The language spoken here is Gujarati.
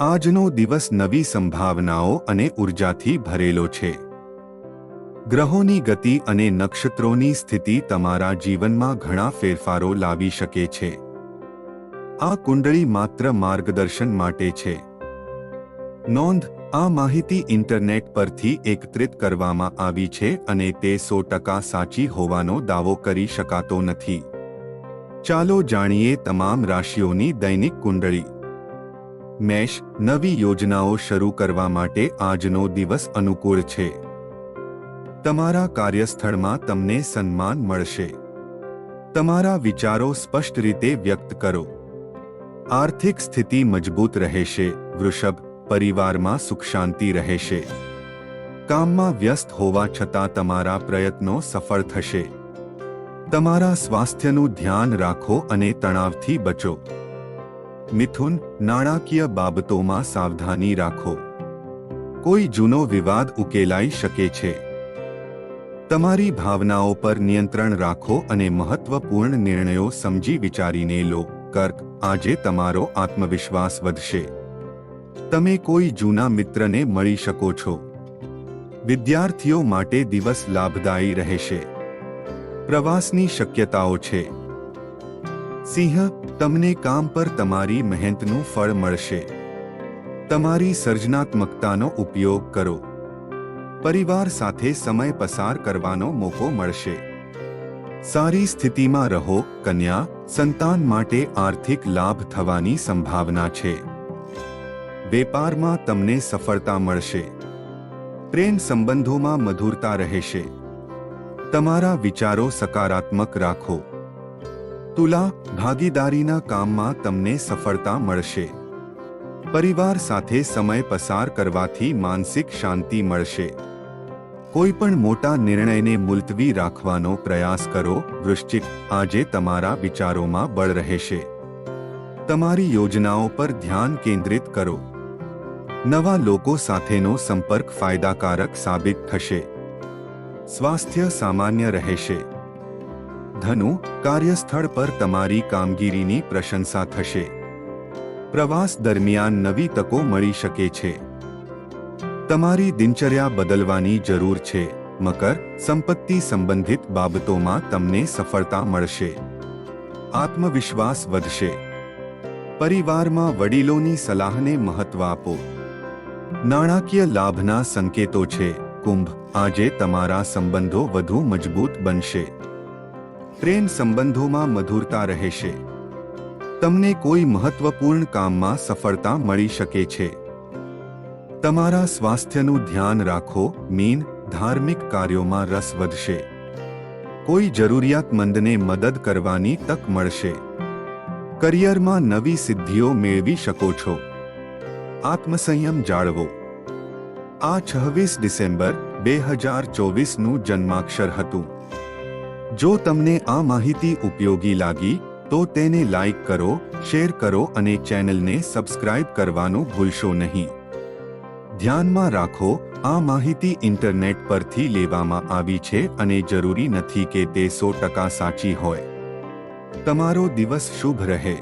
આજનો દિવસ નવી સંભાવનાઓ અને ઉર્જાથી ભરેલો છે. ગ્રહોની ગતિ અને નક્ષત્રોની સ્થિતિ તમારા જીવનમાં ઘણા ફેરફારો લાવી શકે છે. આ કુંડળી માત્ર માર્ગદર્શન માટે છે. નોંધ, આ માહિતી ઇન્ટરનેટ પરથી એકત્રિત કરવામાં આવી છે અને તે સો ટકા સાચી હોવાનો દાવો કરી શકાતો નથી. ચાલો જાણીએ તમામ રાશિઓની દૈનિક કુંડળી. મેષ, નવી યોજનાઓ શરૂ કરવા માટે આજનો દિવસ અનુકૂળ છે. તમારા કાર્યસ્થળમાં તમને સન્માન મળશે. તમારા વિચારો સ્પષ્ટ રીતે વ્યક્ત કરો. આર્થિક સ્થિતિ મજબૂત રહેશે, વૃષભ, પરિવારમાં સુખ શાંતિ રહેશે. કામમાં વ્યસ્ત હોવા છતાં તમારા પ્રયત્નો સફળ થશે. તમારા સ્વાસ્થ્યનું ધ્યાન રાખો અને તણાવથી બચો. મિથુન, નાણાકીય બાબતોમાં સાવધાની રાખો. કોઈ જૂનો વિવાદ ઉકેલાઈ શકે છે. તમારી ભાવનાઓ પર નિયંત્રણ રાખો અને મહત્વપૂર્ણ નિર્ણયો સમજી વિચારીને લો. કર્ક, આજે તમારો આત્મવિશ્વાસ વધશે. તમે કોઈ જૂના મિત્રને મળી શકો છો. વિદ્યાર્થીઓ માટે દિવસ લાભદાયી રહેશે. પ્રવાસની શક્યતાઓ છે. સિંહ તમને કામ પર તમારી મહેનતનું ફળ મળશે. તમારી સર્જનાત્મકતાનો ઉપયોગ કરો. પરિવાર સાથે સમય પસાર કરવાનો મોકો મળશે. સારી સ્થિતિમાં રહો, કન્યા. સંતાન માટે આર્થિક લાભ થવાની સંભાવના છે. વેપારમાં તમને સફળતા મળશે. પ્રેમ સંબંધોમાં મધુરતા રહેશે. તમારા વિચારો સકારાત્મક રાખો. તુલા ભાગીદારીના કામમાં તમને સફળતા મળશે. પરિવાર સાથે સમય પસાર કરવાથી માનસિક શાંતિ મળશે. કોઈ પણ મોટા નિર્ણયને મુલતવી રાખવાનો પ્રયાસ કરો, વૃશ્ચિક, આજે તમારા વિચારોમાં બળ રહેશે. તમારી યોજનાઓ પર ધ્યાન કેન્દ્રિત કરો. નવા લોકો સાથેનો સંપર્ક ફાયદાકારક સાબિત થશે. સ્વાસ્થ્ય સામાન્ય રહેશે. ધનુ કાર્યસ્થળ પર તમારી કામગીરીની પ્રશંસા થશે. પ્રવાસ દરમિયાન નવી તકો મળી શકે છે. તમારી દિનચર્યા બદલવાની જરૂર છે. મકર સંપત્તિ સંબંધિત બાબતોમાં તમને સફળતા મળશે. આત્મવિશ્વાસ વધશે. પરિવારમાં વડીલોની સલાહને મહત્વ આપો. નાણાકીય લાભના સંકેતો છે. કુંભ આજે તમારા સંબંધો વધુ મજબૂત બનશે. પ્રેમ સંબંધોમાં મધુરતા રહેશે તમને કોઈ મહત્વપૂર્ણ કામમાં સફળતા મળી શકે છે. તમારા સ્વાસ્થ્યનું ધ્યાન રાખો, મીન ધાર્મિક કાર્યોમાં રસ વધશે. કોઈ જરૂરિયાતમંદને મદદ કરવાની તક મળશે. કરિયરમાં નવી સિદ્ધિઓ મેળવી શકો છો. આત્મસંયમ જાળવો. આ છવ્વીસ ડિસેમ્બર, બે હજાર ચોવીસનું જન્માક્ષર હતું. જો તમને આ માહિતી ઉપયોગી લાગી, તો તેને લાઈક કરો, શેર કરો અને ચેનલને સબસ્ક્રાઇબ કરવાનું ભૂલશો નહીં. ધ્યાનમાં રાખો, આ માહિતી ઇન્ટરનેટ પરથી લેવામાં આવી છે અને જરૂરી નથી કે તે સો ટકા સાચી હોય. તમારો દિવસ શુભ રહે.